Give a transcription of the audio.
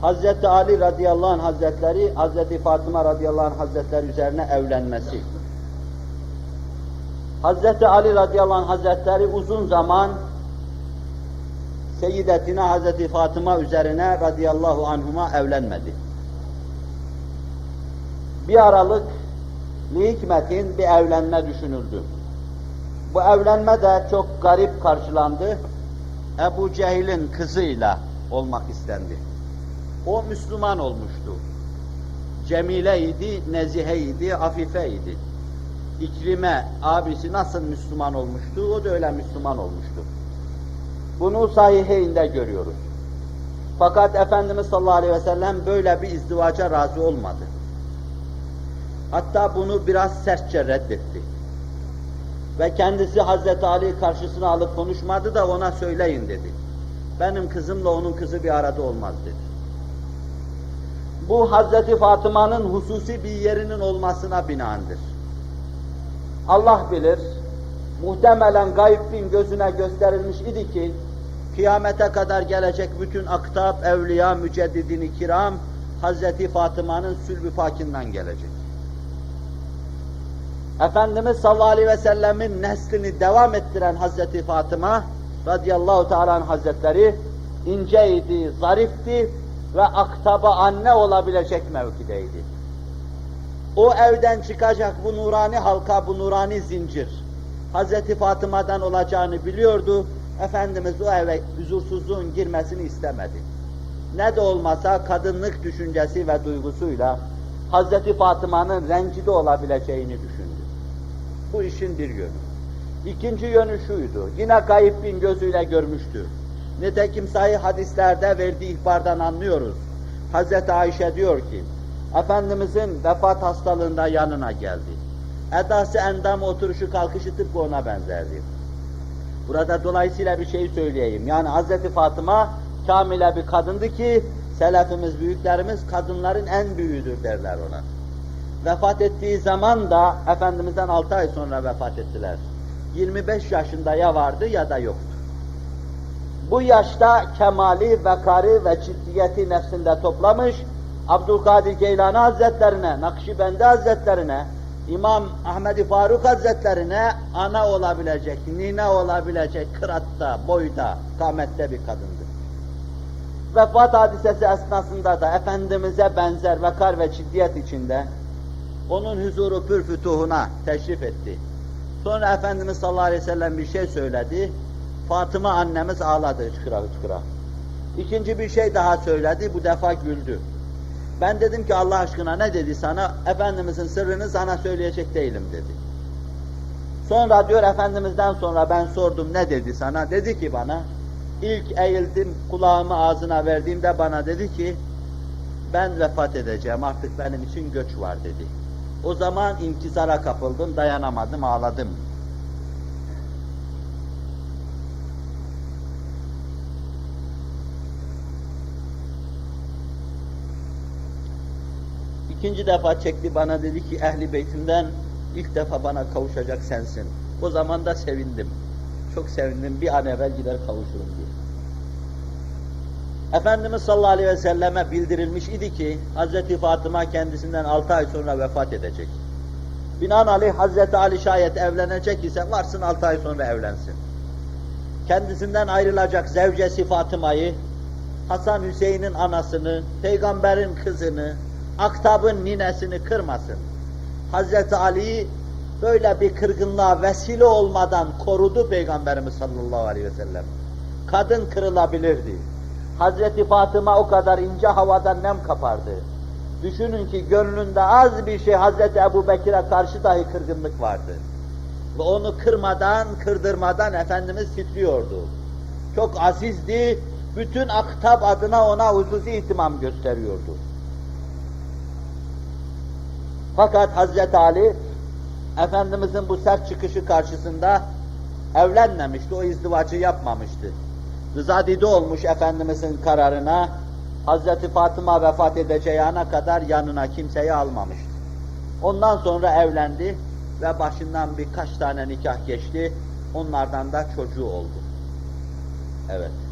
Hazreti Ali radıyallahu anh hazretleri, Hazreti Fatıma radıyallahu anh hazretleri üzerine evlenmesi. Hazreti Ali radıyallahu anh hazretleri uzun zaman Seyyidetine Hazreti Fatıma üzerine radıyallahu anhuma evlenmedi. Bir aralık li hikmetin bir evlenme düşünüldü. Bu evlenme de çok garip karşılandı. Ebu Cehil'in kızıyla olmak istendi. O Müslüman olmuştu. Cemile'ydi, Nezihe'ydi, Afife'ydi. İkrime abisi nasıl Müslüman olmuştu, o da öyle Müslüman olmuştu. Bunu sahiheyinde görüyoruz. Fakat Efendimiz sallallahu aleyhi ve sellem böyle bir izdivaca razı olmadı. Hatta bunu biraz sertçe reddetti. Ve kendisi Hazreti Ali karşısına alıp konuşmadı da ona söyleyin dedi. Benim kızımla onun kızı bir arada olmaz dedi. Bu Hazreti Fatıma'nın hususi bir yerinin olmasına binaendir. Allah bilir, muhtemelen gaybin gözüne gösterilmiş idi ki, kıyamete kadar gelecek bütün aktab, evliya, müceddidini kiram, Hazreti Fatıma'nın sülbü fakinden gelecek. Efendimiz sallallahu aleyhi ve sellemin neslini devam ettiren Hazreti Fatıma radıyallahu teala hazretleri inceydi, zarifti ve aktaba anne olabilecek mevkideydi. O evden çıkacak bu nurani halka, bu nurani zincir Hazreti Fatıma'dan olacağını biliyordu. Efendimiz o eve huzursuzluğun girmesini istemedi. Ne de olmasa kadınlık düşüncesi ve duygusuyla Hazreti Fatıma'nın rencide olabileceğini düşündü. Bu işin bir yönü. İkinci yönü şuydu, yine kayıp bin gözüyle görmüştü. Nitekim sahih hadislerde verdiği ihbardan anlıyoruz. Hazreti Ayşe diyor ki, Efendimizin vefat hastalığında yanına geldi. Edası endam oturuşu kalkışı tıpkı ona benzerdi. Burada dolayısıyla bir şey söyleyeyim. Yani Hazreti Fatıma kamile bir kadındı ki selefimiz, büyüklerimiz kadınların en büyüğüdür derler ona. Vefat ettiği zaman da Efendimiz'den 6 ay sonra vefat ettiler. 25 yaşında ya vardı ya da yoktu. Bu yaşta kemali, vekarı ve ciddiyeti nefsinde toplamış, Abdülkadir Geylani Hazretlerine, Nakşibendi Hazretlerine, İmam Ahmed Faruk Hazretlerine ana olabilecek, nine olabilecek kıratta, boyda, kamette bir kadındı. Vefat hadisesi esnasında da Efendimiz'e benzer vekar ve ciddiyet içinde onun huzuru pür teşrif etti. Sonra Efendimiz sallallahu aleyhi ve sellem bir şey söyledi. Fatıma annemiz ağladı hıçkıra hıçkıra. İkinci bir şey daha söyledi, bu defa güldü. Ben dedim ki Allah aşkına ne dedi sana? Efendimizin sırrını sana söyleyecek değilim dedi. Sonra diyor Efendimiz'den sonra ben sordum ne dedi sana? Dedi ki bana, ilk eğildim kulağımı ağzına verdiğimde bana dedi ki, ben vefat edeceğim artık benim için göç var dedi. O zaman inkizara kapıldım, dayanamadım, ağladım. İkinci defa çekti bana dedi ki ehli beytimden ilk defa bana kavuşacak sensin. O zaman da sevindim. Çok sevindim bir an evvel gider kavuşurum diye. Efendimiz sallallahu aleyhi ve selleme bildirilmiş idi ki Hazreti Fatıma kendisinden altı ay sonra vefat edecek. Binaenaleyh Hazreti Ali şayet evlenecek ise varsın altı ay sonra evlensin. Kendisinden ayrılacak zevcesi Fatıma'yı, Hasan Hüseyin'in anasını, peygamberin kızını, aktabın ninesini kırmasın. Hazreti Ali'yi böyle bir kırgınlığa vesile olmadan korudu Peygamberimiz sallallahu aleyhi ve sellem. Kadın kırılabilirdi. Hazreti Fatıma o kadar ince havadan nem kapardı. Düşünün ki gönlünde az bir şey Hazreti Ebu Bekir'e karşı dahi kırgınlık vardı. Ve onu kırmadan, kırdırmadan Efendimiz titriyordu. Çok azizdi, bütün aktab adına ona hususi ihtimam gösteriyordu. Fakat Hazreti Ali, Efendimizin bu sert çıkışı karşısında evlenmemişti, o izdivacı yapmamıştı. Rıza didi olmuş Efendimizin kararına, Hazreti Fatıma vefat edeceği ana kadar yanına kimseyi almamıştı. Ondan sonra evlendi ve başından birkaç tane nikah geçti, onlardan da çocuğu oldu. Evet.